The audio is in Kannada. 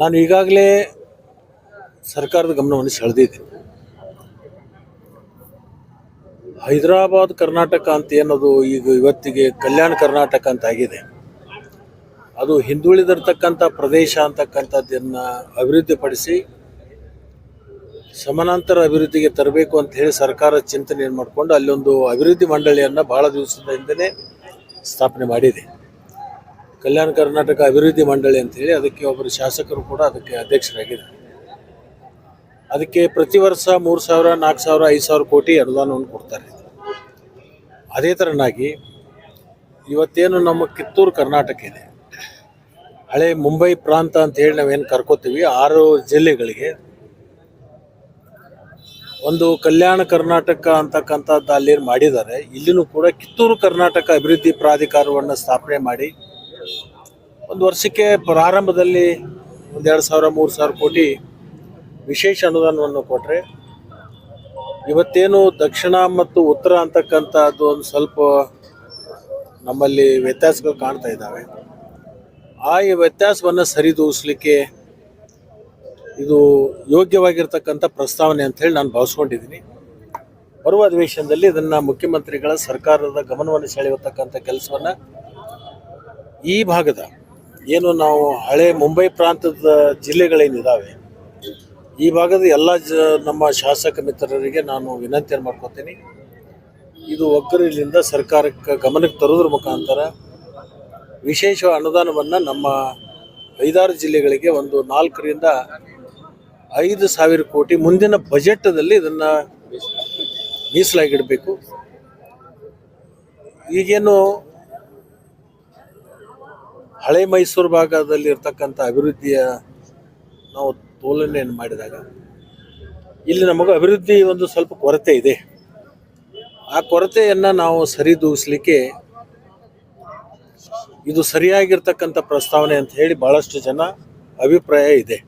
ನಾನು ಈಗಾಗಲೇ ಸರ್ಕಾರದ ಗಮನವನ್ನು ಸೆಳೆದಿದ್ದೀನಿ. ಹೈದರಾಬಾದ್ ಕರ್ನಾಟಕ ಅಂತ ಏನದು ಈಗ ಇವತ್ತಿಗೆ ಕಲ್ಯಾಣ ಕರ್ನಾಟಕ ಅಂತ ಆಗಿದೆ. ಅದು ಹಿಂದುಳಿದಿರ್ತಕ್ಕಂಥ ಪ್ರದೇಶ ಅಂತಕ್ಕಂಥದ್ದನ್ನು ಅಭಿವೃದ್ಧಿಪಡಿಸಿ ಸಮಾನಾಂತರ ಅಭಿವೃದ್ಧಿಗೆ ತರಬೇಕು ಅಂತ ಹೇಳಿ ಸರ್ಕಾರ ಚಿಂತನೆಯನ್ನು ಮಾಡಿಕೊಂಡು ಅಲ್ಲೊಂದು ಅಭಿವೃದ್ಧಿ ಮಂಡಳಿಯನ್ನು ಭಾಳ ದಿವಸದಿಂದಲೇ ಸ್ಥಾಪನೆ ಮಾಡಿದೆ. ಕಲ್ಯಾಣ ಕರ್ನಾಟಕ ಅಭಿವೃದ್ಧಿ ಮಂಡಳಿ ಅಂತೇಳಿ ಅದಕ್ಕೆ ಒಬ್ಬರು ಶಾಸಕರು ಕೂಡ ಅದಕ್ಕೆ ಅಧ್ಯಕ್ಷರಾಗಿದ್ದಾರೆ. ಅದಕ್ಕೆ ಪ್ರತಿ ವರ್ಷ ಮೂರು ಸಾವಿರ, ನಾಲ್ಕು ಸಾವಿರ, ಐದು ಸಾವಿರ ಕೋಟಿ ಅನುದಾನವನ್ನು ಕೊಡ್ತಾರೆ. ಅದೇ ಥರನಾಗಿ ಇವತ್ತೇನು ನಮ್ಮ ಕಿತ್ತೂರು ಕರ್ನಾಟಕ ಇದೆ. ಹಳೆ ಮುಂಬೈ ಪ್ರಾಂತ ಅಂತ ಹೇಳಿ ನಾವೇನು ಕರ್ಕೋತೀವಿ, ಆರು ಜಿಲ್ಲೆಗಳಿಗೆ ಒಂದು ಕಲ್ಯಾಣ ಕರ್ನಾಟಕ ಅಂತಕ್ಕಂಥದ್ದು ಅಲ್ಲಿ ಮಾಡಿದ್ದಾರೆ. ಇಲ್ಲಿನೂ ಕೂಡ ಕಿತ್ತೂರು ಕರ್ನಾಟಕ ಅಭಿವೃದ್ಧಿ ಪ್ರಾಧಿಕಾರವನ್ನು ಸ್ಥಾಪನೆ ಮಾಡಿ ಒಂದು ವರ್ಷಕ್ಕೆ ಪ್ರಾರಂಭದಲ್ಲಿ ಒಂದೆರಡು ಸಾವಿರ, ಮೂರು ಸಾವಿರ ಕೋಟಿ ವಿಶೇಷ ಅನುದಾನವನ್ನು ಕೊಟ್ಟರೆ ಇವತ್ತೇನು ದಕ್ಷಿಣ ಮತ್ತು ಉತ್ತರ ಅಂತಕ್ಕಂಥದ್ದು ಒಂದು ಸ್ವಲ್ಪ ನಮ್ಮಲ್ಲಿ ವ್ಯತ್ಯಾಸಗಳು ಕಾಣ್ತಾ ಇದ್ದಾವೆ. ಆ ಈ ವ್ಯತ್ಯಾಸವನ್ನು ಸರಿದೂಗಿಸ್ಲಿಕ್ಕೆ ಇದು ಯೋಗ್ಯವಾಗಿರ್ತಕ್ಕಂಥ ಪ್ರಸ್ತಾವನೆ ಅಂತ ಹೇಳಿ ನಾನು ಭಾವಿಸ್ಕೊಂಡಿದ್ದೀನಿ. ಬರುವ ಅಧಿವೇಶನದಲ್ಲಿ ಇದನ್ನು ಮುಖ್ಯಮಂತ್ರಿಗಳ ಸರ್ಕಾರದ ಗಮನವನ್ನು ಸೆಳೆಯತಕ್ಕಂಥ ಕೆಲಸವನ್ನು ಈ ಭಾಗದ ಏನು ನಾವು ಹಳೆ ಮುಂಬೈ ಪ್ರಾಂತದ ಜಿಲ್ಲೆಗಳೇನಿದ್ದಾವೆ ಈ ಭಾಗದ ಎಲ್ಲ ಜ, ನಮ್ಮ ಶಾಸಕ ಮಿತ್ರರಿಗೆ ನಾನು ವಿನಂತಿಯನ್ನು ಮಾಡ್ಕೊತೀನಿ. ಇದು ಒಗ್ಗರಿನಿಂದ ಸರ್ಕಾರಕ್ಕೆ ಗಮನಕ್ಕೆ ತರೋದ್ರ ಮುಖಾಂತರ ವಿಶೇಷ ಅನುದಾನವನ್ನು ನಮ್ಮ ಐದಾರು ಜಿಲ್ಲೆಗಳಿಗೆ ಒಂದು ನಾಲ್ಕರಿಂದ ಐದು ಸಾವಿರ ಕೋಟಿ ಮುಂದಿನ ಬಜೆಟ್ದಲ್ಲಿ ಇದನ್ನು ಮೀಸಲಾಗಿಡಬೇಕು. ಈಗೇನು ಹಳೆ ಮೈಸೂರು ಭಾಗದಲ್ಲಿ ಇರ್ತಕ್ಕಂಥ ಅಭಿವೃದ್ಧಿಯ ನಾವು ತೋಲನೆಯನ್ನು ಮಾಡಿದಾಗ ಇಲ್ಲಿ ನಮಗೆ ಅಭಿವೃದ್ಧಿ ಒಂದು ಸ್ವಲ್ಪ ಕೊರತೆ ಇದೆ. ಆ ಕೊರತೆಯನ್ನು ನಾವು ಸರಿದೂಗಿಸ್ಲಿಕ್ಕೆ ಇದು ಸರಿಯಾಗಿರ್ತಕ್ಕಂಥ ಪ್ರಸ್ತಾವನೆ ಅಂತ ಹೇಳಿ ಭಾಳಷ್ಟು ಜನ ಅಭಿಪ್ರಾಯ ಇದೆ.